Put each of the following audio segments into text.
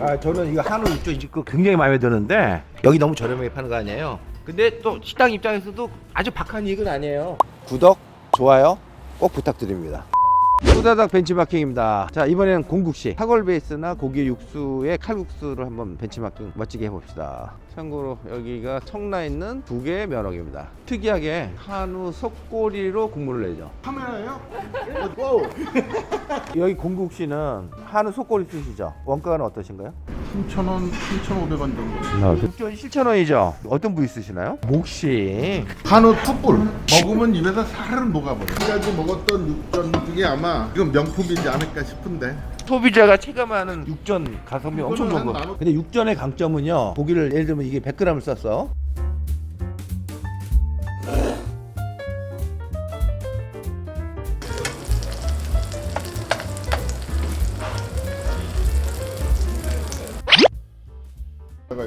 아 저는 이거 한우 육조 이거 굉장히 마음에 드는데 여기 너무 저렴하게 파는 거 아니에요? 근데 또 식당 입장에서도 아주 박한 이익은 아니에요. 구독, 좋아요 꼭 부탁드립니다. 후다닥 벤치마킹입니다. 자 이번에는 공국시 사골 베이스나 고기 육수에 칼국수를 한번 벤치마킹 멋지게 해봅시다. 참고로 여기가 청라 있는 두 개의 면허입니다. 특이하게 한우 속꼬리로 국물을 내죠. 카메라예요? 여기 공국시는 한우 속꼬리 쓰시죠? 원가는 어떠신가요? 3,000원, 3,500원 정도. 육전 7,000원이죠. 어떤 부위 쓰시나요? 목시. 한우 툭불 먹으면 입에서 살은 녹아버려. 지금까지 먹었던 육전 중에 아마 이건 명품이지 않을까 싶은데. 소비자가 체감하는 육전 가성비 엄청 이거는 거. 한 나눠- 근데 육전의 강점은요. 고기를 예를 들면 이게 100g을 썼어.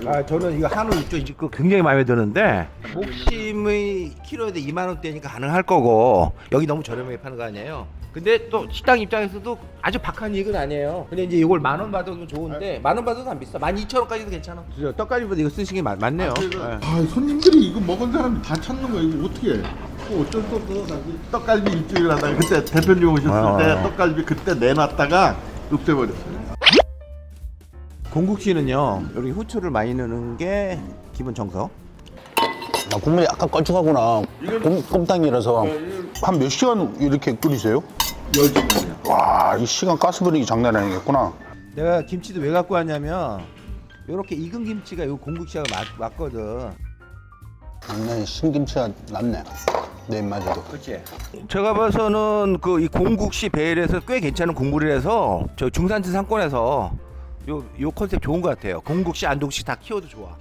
아 저는 이거 한우 육전 이거 굉장히 마음에 드는데 목심의 키로에 2만 원대니까 가능할 거고 여기 너무 저렴하게 파는 거 아니에요? 근데 또 식당 입장에서도 아주 박한 이익은 아니에요. 근데 이제 이걸 만 원 받아도 좋은데 만 원 받아도 안 비싸. 만 이천 원까지도 괜찮아. 그죠? 떡갈비보다 이거 쓰시는 게 맞, 맞네요. 예. 아, 손님들이 이거 먹은 사람이 다 찾는 거야. 이거 어떻게 해? 뭐 어쩔 수 없어. 나 떡갈비 일주일 하다가 그때 대표님 오셨을 아. 때 떡갈비 그때 내놨다가 없애버렸어요. 공국씨는요. 여기 후추를 많이 넣는 게 기본 정석. 아, 국물이 약간 걸쭉하구나. 곰, 곰탕이라서 한 몇 시간 이렇게 끓이세요? 열정이야. 와, 이 시간 가스 분위기 장난 아니겠구나. 내가 김치도 왜 갖고 왔냐면 이렇게 익은 김치가 이 공국씨가 맞, 맞거든. 완전히 신김치가 낫네. 내 입맛에도. 그렇지. 제가 봐서는 그 이 공국시 베일에서 꽤 괜찮은 국물이라서 저 중산지 상권에서 요 요 컨셉 좋은 것 같아요. 공국시 안동시 다 키워도 좋아.